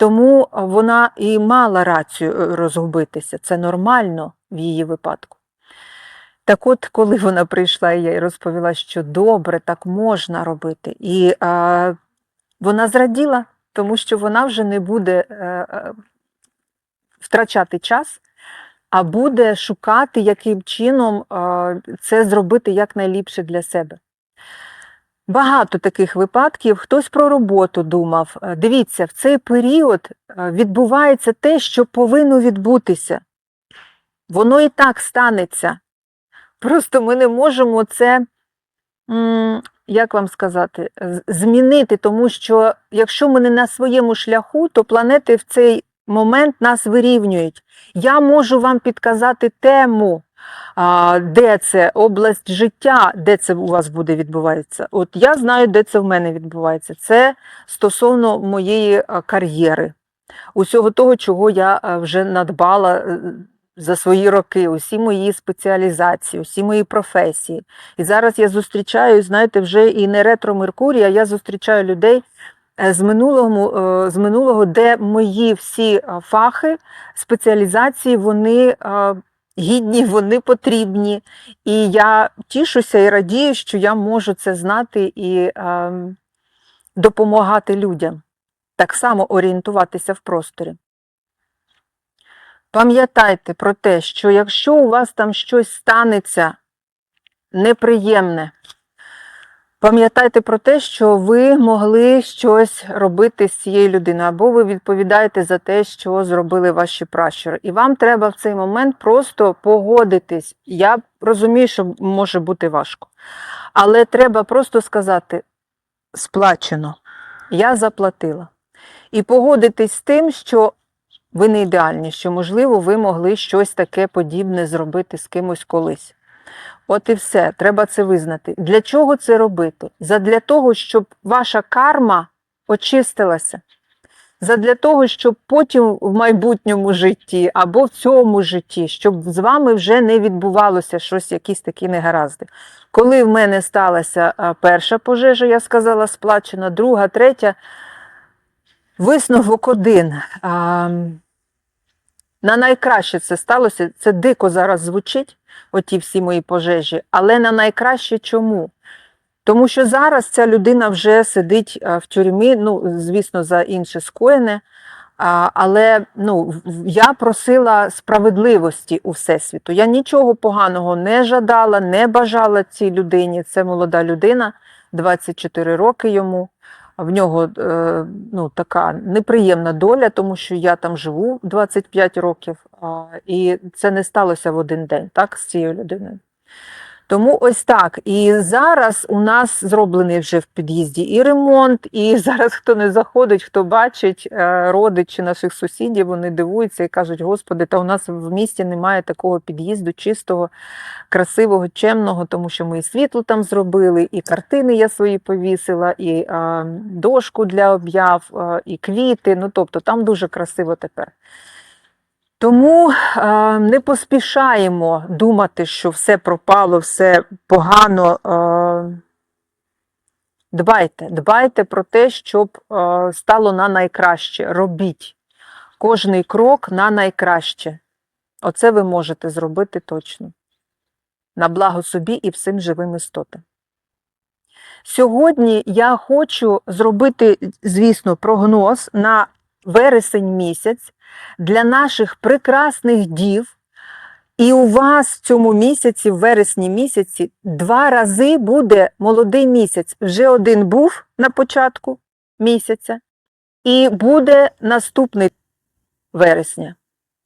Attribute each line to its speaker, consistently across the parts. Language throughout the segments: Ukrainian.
Speaker 1: Тому вона і мала рацію е, розгубитися. Це нормально в її випадку. Так от, коли вона прийшла, і я розповіла, що добре, так можна робити. І а, вона зраділа, тому що вона вже не буде е, е, втрачати час, а буде шукати, яким чином е, це зробити якнайліпше для себе. Багато таких випадків. Хтось про роботу думав. Е, Дивіться, в цей період е, відбувається те, що повинно відбутися. Воно і так станеться. Просто ми не можемо це, як вам сказати, змінити, тому що якщо ми не на своєму шляху, то планети в цей момент нас вирівнюють. Я можу вам підказати тему, де це область життя, де це у вас буде відбуватися. От я знаю, де це в мене відбувається. Це стосовно моєї кар'єри, усього того, чого я вже надбала е, за свої роки, усі мої спеціалізації, усі мої професії. І зараз я зустрічаю, знаєте, вже і не ретро Меркурія, я зустрічаю людей. е, З минулого, е, з минулого, де мої всі е, фахи, спеціалізації, вони е, гідні, вони потрібні. І я тішуся і радію, що я можу це знати і е, допомагати людям, так само орієнтуватися в просторі. Пам'ятайте про те, що якщо у вас там щось станеться неприємне, пам'ятайте про те, що ви могли щось робити з цією людиною, або ви відповідаєте за те, що зробили ваші пращури. І вам треба в цей момент просто погодитись. Я розумію, що може бути важко. Але треба просто сказати: сплачено, я заплатила. І погодитись з тим, що ви не ідеальні, що, можливо, ви могли щось таке подібне зробити з кимось колись. От і все, треба це визнати. Для чого це робити? Задля того, щоб ваша карма очистилася. Задля того, щоб потім в майбутньому житті або в цьому житті, щоб з вами вже не відбувалося щось, якісь такі негаразди. Коли в мене сталася перша пожежа, я сказала, сплачена, друга, третя, висновок один. На найкраще це сталося. Це дико зараз звучить, оті всі мої пожежі, але на найкраще чому? Тому що зараз ця людина вже сидить в тюрмі, ну, звісно, за інше скоєне. Але ну, я просила справедливості у Всесвіту. Я нічого поганого не жадала, не бажала цій людині. Це молода людина, 24 роки йому. В нього е, ну, така неприємна доля, тому що я там живу 25 років, і це не сталося в один день так, з цією людиною. Тому ось так. І зараз у нас зроблений вже в під'їзді і ремонт, і зараз хто не заходить, хто бачить е, родичі наших сусідів, вони дивуються і кажуть: Господи, та у нас в місті немає такого під'їзду чистого, красивого, чемного, тому що ми і світло там зробили, і картини я свої повісила, і дошку для об'яв, е, і квіти. Ну тобто там дуже красиво тепер. Тому е, не поспішаємо думати, що все пропало, все погано. Е, дбайте, дбайте про те, щоб е, стало на найкраще. Робіть кожний крок на найкраще. Оце ви можете зробити точно. На благо собі і всім живим істотам. Сьогодні я хочу зробити, звісно, прогноз на вересень місяць для наших прекрасних дів. І у вас в цьому місяці, в вересні місяці, два рази буде молодий місяць. Вже один був на початку місяця, І буде наступний вересня.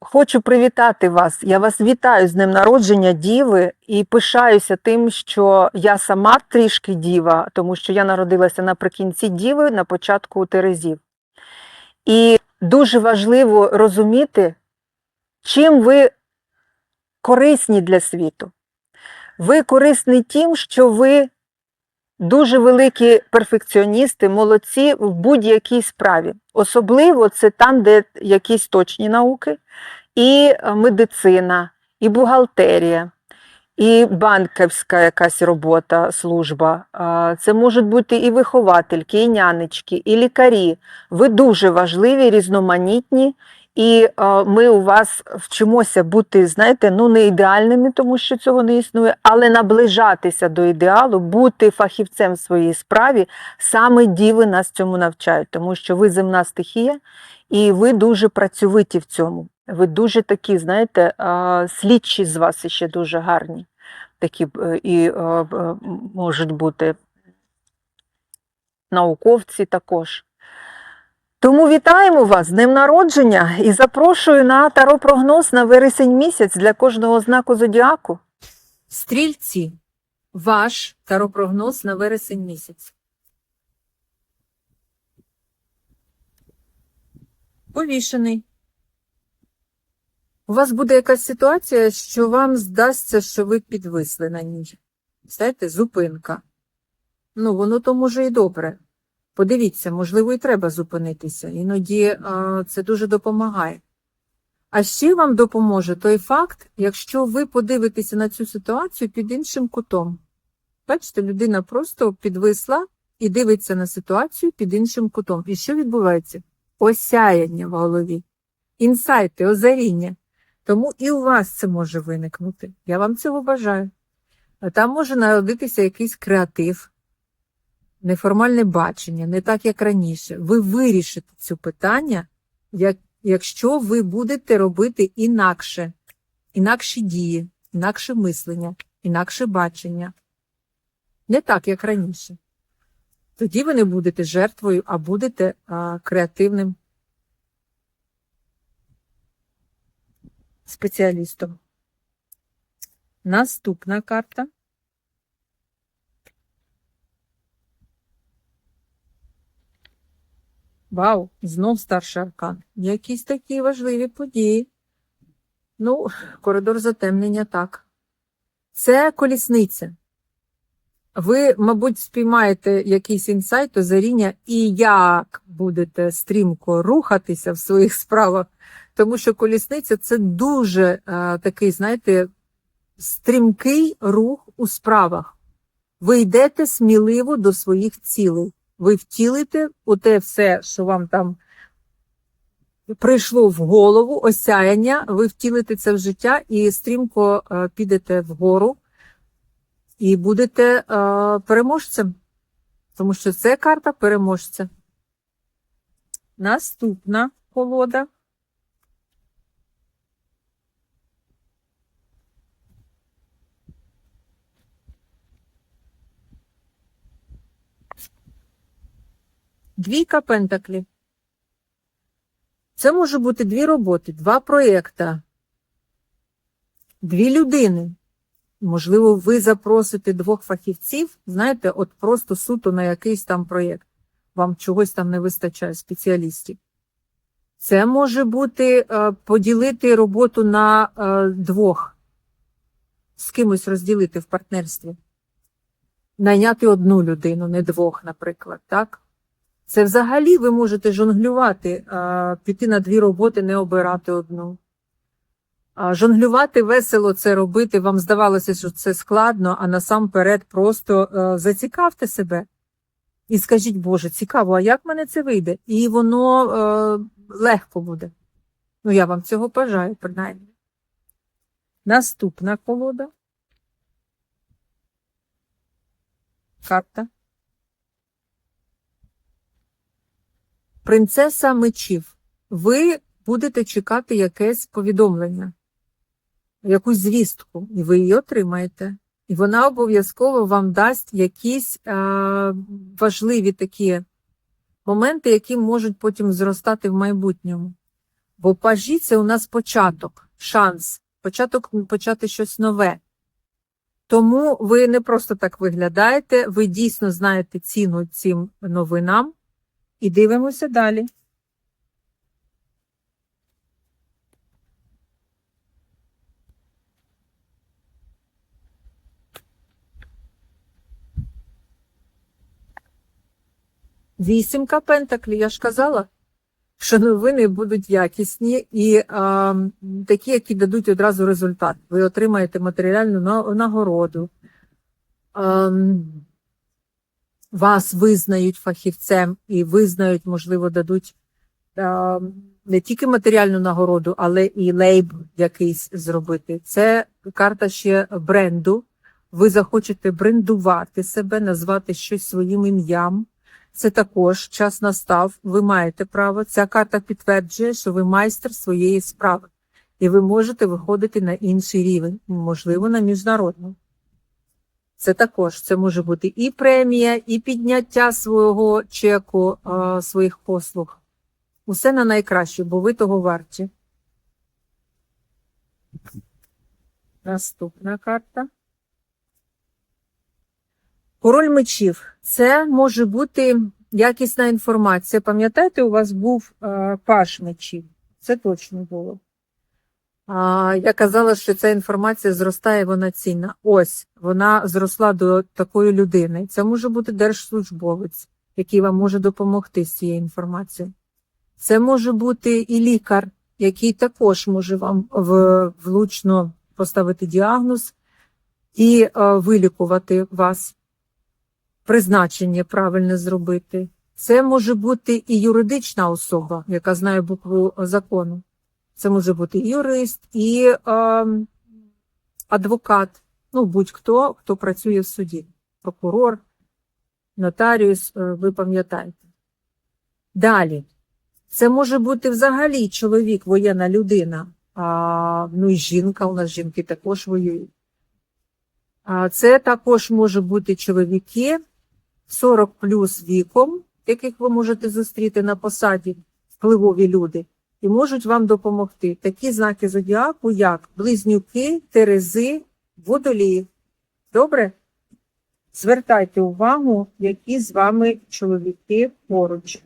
Speaker 1: хочу привітати вас. Я вас вітаю з днем народження Діви і пишаюся тим, що я сама трішки діва, тому що я народилася наприкінці Діви, на початку Терезів. І дуже важливо розуміти, чим ви корисні для світу. Ви корисні тим, що ви дуже великі перфекціоністи, молодці в будь-якій справі. Особливо це там, де якісь точні науки, і е, медицина, і бухгалтерія, і банківська якась робота, служба. Це можуть бути і виховательки, і нянечки, і лікарі. Ви дуже важливі, різноманітні. І ми у вас вчимося бути, знаєте, ну не ідеальними, тому що цього не існує, але наближатися до ідеалу, бути фахівцем в своїй справі, саме діви нас цьому навчають, тому що ви земна стихія, і ви дуже працьовиті в цьому. Ви дуже такі, знаєте, слідчі з вас ще дуже гарні. Такі е, і е, е, можуть бути науковці також. Тому вітаємо вас з днем народження і запрошую на таро-прогноз на вересень місяць для кожного знаку зодіаку.
Speaker 2: Стрільці. Ваш таропрогноз на вересень місяць. Повішений. У вас буде якась ситуація, що вам здасться, що ви підвисли на ній. Знаєте, зупинка. Ну, воно то може і добре. Подивіться, можливо, і треба зупинитися. Іноді а, це дуже допомагає. А ще вам допоможе той факт, якщо ви подивитеся на цю ситуацію під іншим кутом. Бачите, людина просто підвисла і дивиться на ситуацію під іншим кутом. І що відбувається? Осяяння в голові, інсайти, озаріння. Тому і у вас це може виникнути. Я вам цього бажаю. Там може народитися якийсь креатив, неформальне бачення, не так, як раніше. Ви вирішите це питання, як, якщо ви будете робити інакше, інакші дії, інакше мислення, інакше бачення. Не так, як раніше. Тоді ви не будете жертвою, а будете а, креативним спеціалістом. Наступна карта. Вау, знов старший аркан. Якісь такі важливі події. Ну, коридор затемнення так. Це колісниця. Ви, мабуть, спіймаєте якийсь інсайт, озаріння, і як будете стрімко рухатися в своїх справах, тому що колісниця це дуже е, такий, знаєте, стрімкий рух у справах. Ви йдете сміливо до своїх цілей. Ви втілите у те все, що вам там прийшло в голову, осяяння, ви втілите це в життя і стрімко е, підете вгору і будете е, переможцем. Тому що це карта переможця. Наступна колода. Двійка пентаклів. Це може бути дві роботи, два проєкта, дві людини. Можливо, ви запросите двох фахівців, знаєте, от просто суто на якийсь там проєкт. Вам чогось там не вистачає спеціалістів. Це може бути е, поділити роботу на е, двох, з кимось розділити в партнерстві. Найняти одну людину, не двох, наприклад, так? Це взагалі ви можете жонглювати, піти на дві роботи, не обирати одну. Жонглювати весело це робити. Вам здавалося, що це складно, а насамперед просто е, зацікавте себе і скажіть, Боже, цікаво, а як мене це вийде? І воно е, легко буде. Ну, я вам цього бажаю, принаймні. Наступна колода. Карта. Принцеса мечів. Ви будете чекати якесь повідомлення, якусь звістку, і ви її отримаєте. І вона обов'язково вам дасть якісь е, важливі такі моменти, які можуть потім зростати в майбутньому. Бо пажі це у нас початок, шанс, початок почати щось нове. Тому ви не просто так виглядаєте, ви дійсно знаєте ціну цим новинам. І дивимося далі. Вісімка пентаклі, я ж казала, що новини будуть якісні і а, такі, які дадуть одразу результат. Ви отримаєте матеріальну на- нагороду. А, вас визнають фахівцем і визнають, можливо, дадуть а, не тільки матеріальну нагороду, але і лейб якийсь зробити. Це карта ще бренду. Ви захочете брендувати себе, назвати щось своїм ім'ям. Це також час настав. Ви маєте право. Ця карта підтверджує, що ви майстер своєї справи, і ви можете виходити на інший рівень, можливо, на міжнародний. Це також це може бути і премія, і підняття свого чеку, своїх послуг. Усе на найкраще, бо ви того варті. Наступна карта. Король мечів. Це може бути якісна інформація. Пам'ятаєте, у вас був паш мечів. Це точно було. Я казала, що ця інформація зростає, вона цінна. Ось вона зросла до такої людини. Це може бути держслужбовець, який вам може допомогти з цією інформацією. Це може бути і лікар, який також може вам влучно поставити діагноз і е, вилікувати вас, призначення правильне зробити. Це може бути і юридична особа, яка знає букву закону. Це може бути і юрист, і е, адвокат, ну будь-хто, хто працює в суді, прокурор, нотаріус, е, ви пам'ятаєте. Далі. Це може бути взагалі чоловік, воєнна людина, а, ну і жінка, у нас жінки також воюють. А, це також може бути чоловіки 40 плюс віком, яких ви можете зустріти на посаді, впливові люди, і можуть вам допомогти. Такі знаки зодіаку, як близнюки, терези, водолії. Добре? Звертайте увагу, які з вами чоловіки поруч.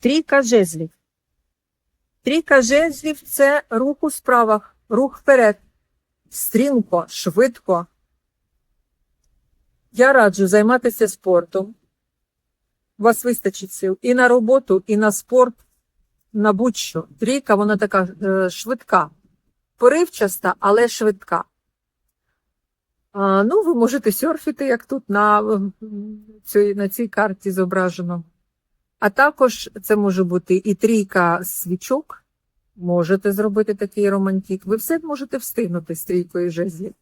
Speaker 2: Трійка жезлів. Трійка жезлів це рух у справах, рух вперед. Стрімко, швидко. Я раджу займатися спортом. У вас вистачить сил і на роботу, і на спорт, на будь-що. Трійка, вона така е, швидка, поривчаста, але швидка. А, ну, ви можете серфити, як тут на, цій, на цій карті зображено. А також це може бути і трійка свічок. Можете зробити такий романтик. Ви все можете встигнути з трійкою жезлів.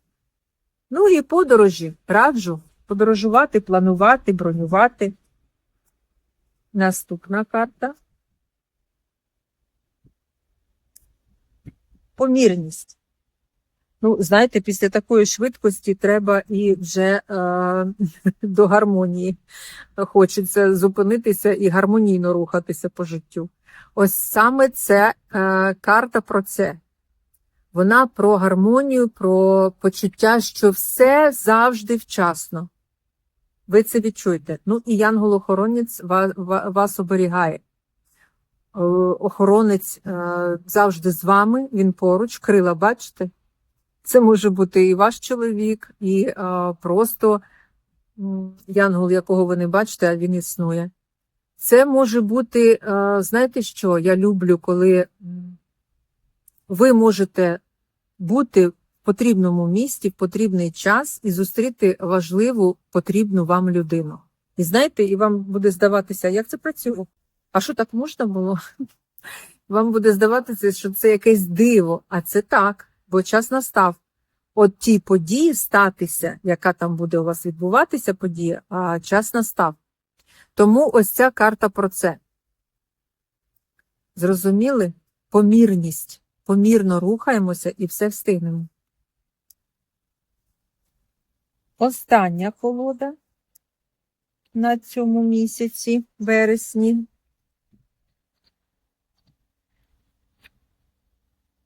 Speaker 2: Ну і подорожі. Раджу подорожувати, планувати, бронювати. Наступна карта. Помірність. Ну, знаєте, після такої швидкості треба і вже е, до гармонії. Хочеться зупинитися і гармонійно рухатися по життю. Ось саме це е, карта про це. Вона про гармонію, про почуття, що все завжди вчасно. Ви це відчуєте. Ну і янгол-охоронець вас, вас оберігає. Е, Охоронець е, завжди з вами, він поруч, крила, бачите? Це може бути і ваш чоловік, і е, просто янгол, якого ви не бачите, а він існує. Це може бути, знаєте що? Я люблю, коли ви можете бути потрібному місці в потрібний час і зустріти важливу потрібну вам людину. І знаєте, і вам буде здаватися, як це працює? А що так можна було? Вам буде здаватися, що це якесь диво, а це так, бо час настав. От ті події статися, яка там буде у вас відбуватися подія, а час настав. Тому ось ця карта про це. Зрозуміли? Помірність. Помірно рухаємося і все встигнемо. Остання колода на цьому місяці, вересні.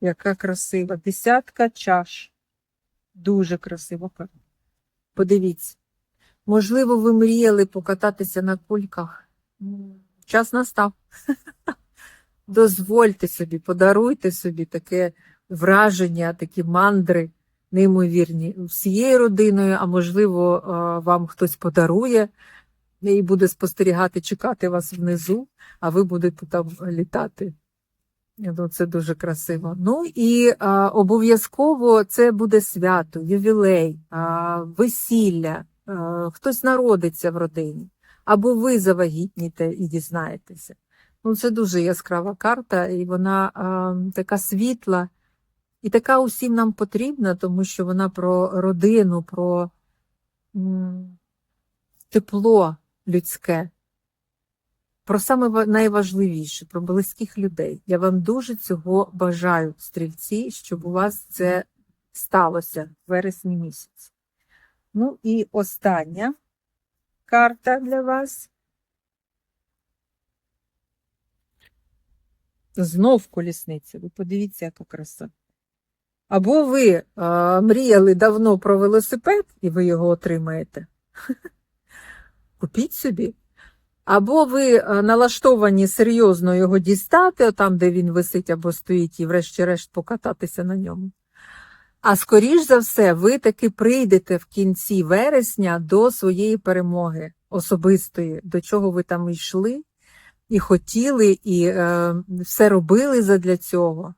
Speaker 2: Яка красива. Десятка чаш. Дуже красиво. Подивіться. Можливо, ви мріяли покататися на кульках. Час настав. Дозвольте собі, подаруйте собі таке враження, такі мандри неймовірні всією родиною, а можливо, вам хтось подарує і буде спостерігати, чекати вас внизу, а ви будете там літати. Ну, це дуже красиво. Ну і обов'язково це буде свято, ювілей, а, весілля, а, хтось народиться в родині, або ви завагітніте і дізнаєтеся. Ну, це дуже яскрава карта, і вона а, така світла, і така усім нам потрібна, тому що вона про родину, про тепло людське про саме найважливіше, про близьких людей. Я вам дуже цього бажаю, стрільці, щоб у вас це сталося в вересні місяці. Ну і остання карта для вас. Знов колісниця. Ви подивіться, яка краса. Або ви е, мріяли давно про велосипед, і ви його отримаєте. Купіть собі. Або ви налаштовані серйозно його дістати, там, де він висить або стоїть, і врешті-решт покататися на ньому. А скоріш за все, ви таки прийдете в кінці вересня до своєї перемоги особистої, до чого ви там йшли, і хотіли, і е, все робили задля цього.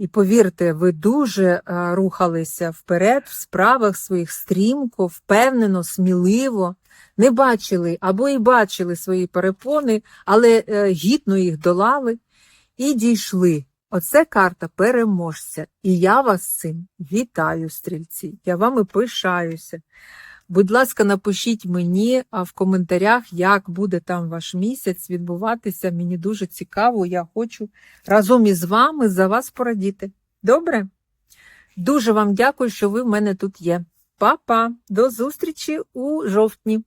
Speaker 2: І повірте, ви дуже е, рухалися вперед в справах своїх стрімко, впевнено, сміливо не бачили або і бачили свої перепони, але е, гідно їх долали і дійшли. Оце карта переможця. І я вас цим вітаю, стрільці. Я вами пишаюся. Будь ласка, напишіть мені в коментарях, як буде там ваш місяць відбуватися. Мені дуже цікаво, я хочу разом із вами за вас порадіти. Добре? Дуже вам дякую, що ви в мене тут є. Па-па! До зустрічі у жовтні!